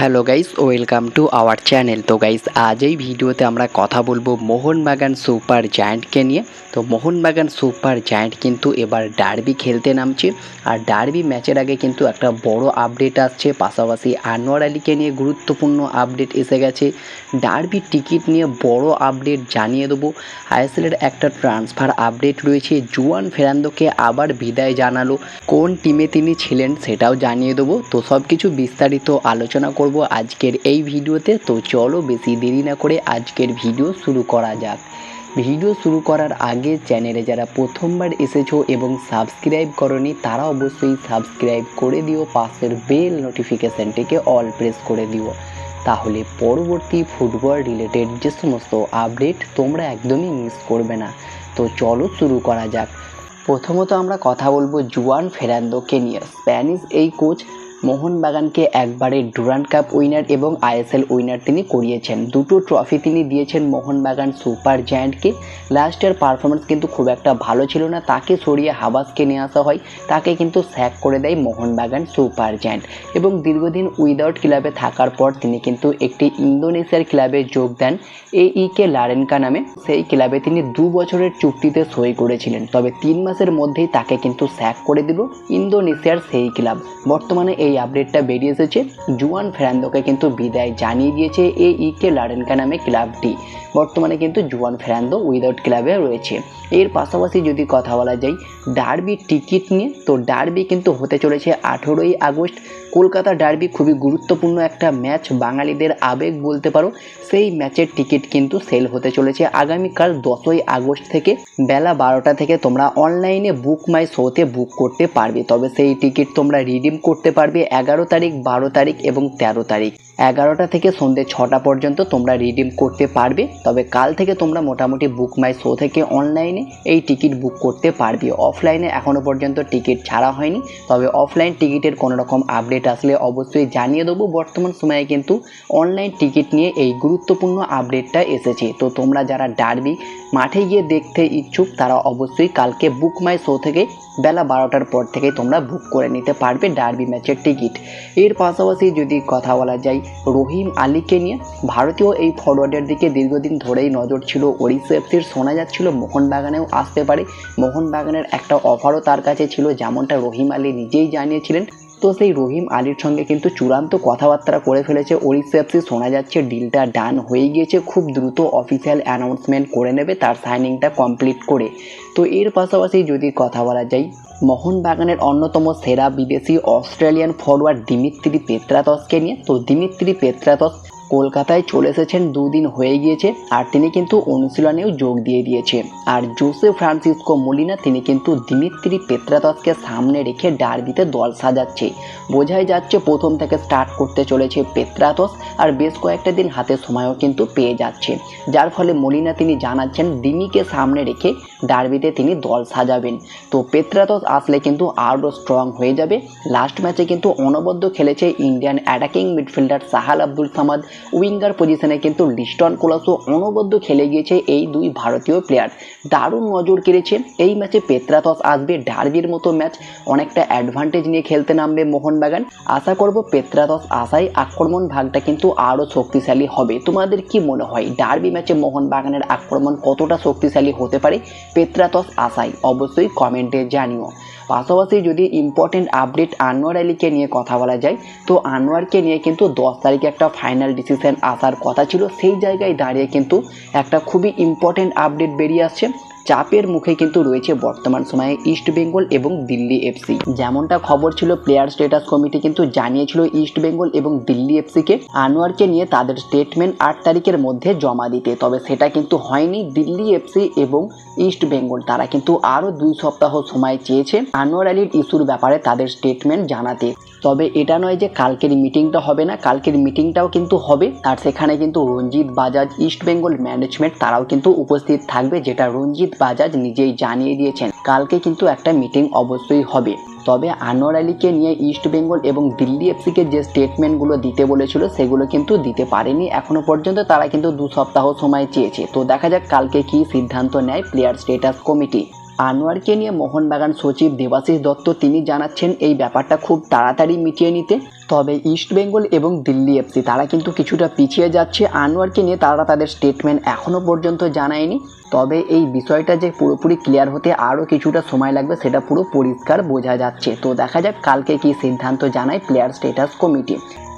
Hello guys, welcome to our channel. তো guys, আজ এই ভিডিওতে আমরা কথা বলব মোহনবাগান সুপার জায়ান্টকে নিয়ে। তো মোহনবাগান সুপার জায়ান্ট কিন্তু এবার ডার্বি খেলতে নামছে। আর ডার্বি ম্যাচের আগে কিন্তু একটা বড় আপডেট আসছে। পাশাপাশি আনোয়ার আলীকে নিয়ে গুরুত্বপূর্ণ আপডেট এসে গেছে। ডার্বির টিকিট নিয়ে বড় আপডেট জানিয়ে দেবো। আইএসএলের একটা ট্রান্সফার আপডেট রয়েছে। জুয়ান ফেরান্দোকে আবার বিদায় জানালো। কোন টিমে তিনি ছিলেন সেটাও জানিয়ে দেবো। তো সব কিছু বিস্তারিত আলোচনা করব। আজকের এই ভিডিওতে। তো চলো বেশি দেরি না করে আজকের ভিডিও শুরু করা যাক। ভিডিও শুরু করার আগে চ্যানেলে যারা প্রথমবার এসেছ এবং সাবস্ক্রাইব করনি, তারা অবশ্যই সাবস্ক্রাইব করে দিও, পাশের বেল নোটিফিকেশানটিকে অল প্রেস করে দিও। তাহলে পরবর্তী ফুটবল রিলেটেড যে সমস্ত আপডেট তোমরা একদমই মিস করবে না। তো চলো শুরু করা যাক। প্রথমত আমরা কথা বলব জুয়ান ফেরান্দোকে নিয়ে। স্প্যানিশ এই কোচ মোহনবাগানকে একবারে ডুরান্ড কাপ উইনার এবং আইএসএল উইনার তিনি করিয়েছেন। দুটো ট্রফি তিনি দিয়েছেন মোহনবাগান সুপার জায়ান্টকে। লাস্ট ইয়ার পারফরমেন্স কিন্তু খুব একটা ভালো ছিল না। তাকে সরিয়ে হাবাসকে নিয়ে আসা হয়। তাকে কিন্তু স্যাক করে দেয় মোহনবাগান সুপার জায়ান্ট। এবং দীর্ঘদিন উইদাউট ক্লাবে থাকার পর তিনি কিন্তু একটি ইন্দোনেশিয়ার ক্লাবে যোগ দেন এইকে লারেনকা নামে। সেই ক্লাবে তিনি দু বছরের চুক্তিতে সই করেছিলেন। তবে তিন মাসের মধ্যেই তাকে কিন্তু স্যাক করে দিল ইন্দোনেশিয়ার সেই ক্লাব। বর্তমানে এই আপডেটটা বেরিয়ে এসেছে। জুয়ান ফেরান্দোকে কিন্তু বিদায় জানিয়ে দিয়েছে এই ইকে লারেনকা নামে ক্লাবটি। বর্তমানে কিন্তু জুয়ান ফেরান্দো উইদাউট ক্লাবে রয়েছে। এর পাশাপাশি যদি কথা বলা যায় ডার্বি টিকিট নিয়ে, তো ডার্বি কিন্তু হতে চলেছে আঠেরোই আগস্ট। কলকাতা ডার্বি খুবই গুরুত্বপূর্ণ একটা ম্যাচ। বাঙালিদের আবেগ বলতে পারো, সেই ম্যাচের টিকিট কিন্তু সেল হতে চলেছে আগামীকাল দশই আগস্ট থেকে বেলা বারোটা থেকে। তোমরা অনলাইনে বুক মাই শোতে বুক করতে পারবে, তবে সেই টিকিট তোমরা রিডিম করতে পারবে এগারো তারিখ, বারো তারিখ এবং তেরো তারিখ। এগারোটা থেকে সন্ধ্যে ছটা পর্যন্ত তোমরা রিডিম করতে পারবে। তবে কাল থেকে তোমরা মোটামুটি বুক মাই শো থেকে অনলাইনে এই টিকিট বুক করতে পারবে। অফলাইনে এখনও পর্যন্ত টিকিট ছাড়া হয়নি। তবে অফলাইন টিকিটের কোনো রকম আপডেট আসলে অবশ্যই জানিয়ে দেবো। বর্তমান সময়ে কিন্তু অনলাইন টিকিট নিয়ে এই গুরুত্বপূর্ণ আপডেটটা এসেছে। তো তোমরা যারা ডার্বি মাঠে গিয়ে দেখতে ইচ্ছুক, তারা অবশ্যই কালকে বুক মাই শো থেকে বেলা বারোটার পর থেকেই তোমরা বুক করে নিতে পারবে ডার্বি ম্যাচের টিকিট এর পাশাপাশি যদি কথা বলা যায় রহিম আলীকে নিয়ে ভারতীয় এই ফরওয়ার্ডের দিকে দীর্ঘদিন ধরেই নজর ছিল। ওড়িশা এফসির শোনা যাচ্ছিল, মোহনবাগানেও আসতে পারে। মোহনবাগানের একটা অফারও তার কাছে ছিল, যেমনটা রহিম আলী নিজেই জানিয়েছিলেন। তো সেই রহিম আলীর সঙ্গে কিন্তু চূড়ান্ত কথাবার্তা করে ফেলেছে ওড়িশা এফসি। শোনা যাচ্ছে, ডিলটা ডান হয়ে গিয়েছে। খুব দ্রুত অফিসিয়াল অ্যানাউন্সমেন্ট করে নেবে তার সাইনিংটা কমপ্লিট করে। তো এর পাশাপাশি যদি কথা বলা যায় মোহনবাগানের অন্যতম সেরা বিদেশি অস্ট্রেলিয়ান ফরওয়ার্ড দিমিত্রি পেত্রাতসকে নিয়ে। তো দিমিত্রি পেত্রাতস কলকাতায় চলে এসেছেন দুদিন হয়ে গিয়েছে আর তিনি কিন্তু অনুশীলনেও যোগ দিয়ে দিয়েছে। আর জোসে ফ্রান্সিসকো মলিনা তিনি কিন্তু দিমিত্রি পেত্রাতসকে সামনে রেখে ডার্বিতে দল সাজাচ্ছে। বোঝাই যাচ্ছে প্রথম থেকে স্টার্ট করতে চলেছে পেত্রাতস আর বেশ কয়েকটা দিন হাতে সময়ও কিন্তু পেয়ে যাচ্ছে। যার ফলে মলিনা তিনি জানাচ্ছেন দিমিকে সামনে রেখে ডার্বিতে তিনি দল সাজাবেন। তো পেত্রাতস আসলে কিন্তু আরও স্ট্রং হয়ে যাবে। লাস্ট ম্যাচে কিন্তু অনবদ্য খেলেছে Indian attacking midfielder Sahal Abdul Samad. Winger পজিশনে কিন্তু লিস্টন কোলাসো অনবদ্য খেলে গিয়েছে এই দুই ভারতীয় প্লেয়ার দারুণ নজর কেড়েছে। এই ম্যাচে পেত্রাতস আসবে ডার্বির মতো ম্যাচ। অনেকটা অ্যাডভান্টেজ নিয়ে খেলতে নামবে মোহনবাগান। আশা করব পেত্রাতস আশায় আক্রমণ ভাগটা কিন্তু আরও শক্তিশালী হবে। তোমাদের কি মনে হয়, ডার্বি ম্যাচে মোহনবাগানের আক্রমণ কতটা শক্তিশালী হতে পারে? পেত্রাতস আশায় অবশ্যই কমেন্টে জানিও। পাশাপাশি যদি ইম্পর্টেন্ট আপডেট আনোয়ার আলীকে নিয়ে কথা বলা যায়, তো আনোয়ারকে নিয়ে কিন্তু দশ তারিখে একটা ফাইনাল ডিসিশন আসার কথা ছিল। সেই জায়গায় দাঁড়িয়ে কিন্তু একটা খুবই ইম্পর্টেন্ট আপডেট বেরিয়ে আসছে। চাপের মুখে কিন্তু রয়েছে বর্তমান সময়ে ইস্ট বেঙ্গল এবং দিল্লি এফসি যেমনটা খবর ছিল প্লেয়ার স্টেটাস কমিটি কিন্তু জানিয়েছিল ইস্ট বেঙ্গল এবং দিল্লি এফসিকে আনোয়ারকে নিয়ে তাদের স্টেটমেন্ট আট তারিখের মধ্যে জমা দিতে। তবে সেটা কিন্তু হয়নি দিল্লি এফসি এবং ইস্ট বেঙ্গল তারা কিন্তু আরও দুই সপ্তাহ সময় চেয়েছে আনোয়ার আলীর ইস্যুর ব্যাপারে তাদের স্টেটমেন্ট জানাতে। তবে এটা নয় যে কালকের মিটিংটা হবে না, কালকের মিটিংটাও কিন্তু হবে। আর সেখানে কিন্তু রঞ্জিত বাজাজ ইস্ট বেঙ্গল ম্যানেজমেন্ট তারাও কিন্তু উপস্থিত থাকবে, যেটা রঞ্জিত বাজাজ নিজেই জানিয়ে দিয়েছেন। কালকে কিন্তু একটা মিটিং অবশ্যই হবে। তবে আনোয়ার আলীকে নিয়ে ইস্ট বেঙ্গল এবং দিল্লি এফসিকে যে স্টেটমেন্টগুলো দিতে বলেছিল, সেগুলো কিন্তু দিতে পারেনি। এখনও পর্যন্ত তারা কিন্তু দু সপ্তাহ সময় চেয়েছে। তো দেখা যাক কালকে কি সিদ্ধান্ত নেয় প্লেয়ার স্টেটাস কমিটি আনোয়ারকে নিয়ে মোহনবাগান সচিব দেবাশিস দত্ত, তিনি জানাচ্ছেন এই ব্যাপারটা খুব তাড়াতাড়ি মিটিয়ে নিতে। তবে ইস্ট বেঙ্গল এবং দিল্লি এফসি তারা কিন্তু কিছুটা পিছিয়ে যাচ্ছে। আনোয়ারকে নিয়ে তারা তাদের স্টেটমেন্ট এখনও পর্যন্ত জানায়নি। তবে এই বিষয়টা যে পুরোপুরি ক্লিয়ার হতে আরও কিছুটা সময় লাগবে, সেটা পুরো পরিষ্কার বোঝা যাচ্ছে। তো দেখা যাক কালকে কি সিদ্ধান্ত জানায় প্লেয়ার স্টেটাস কমিটি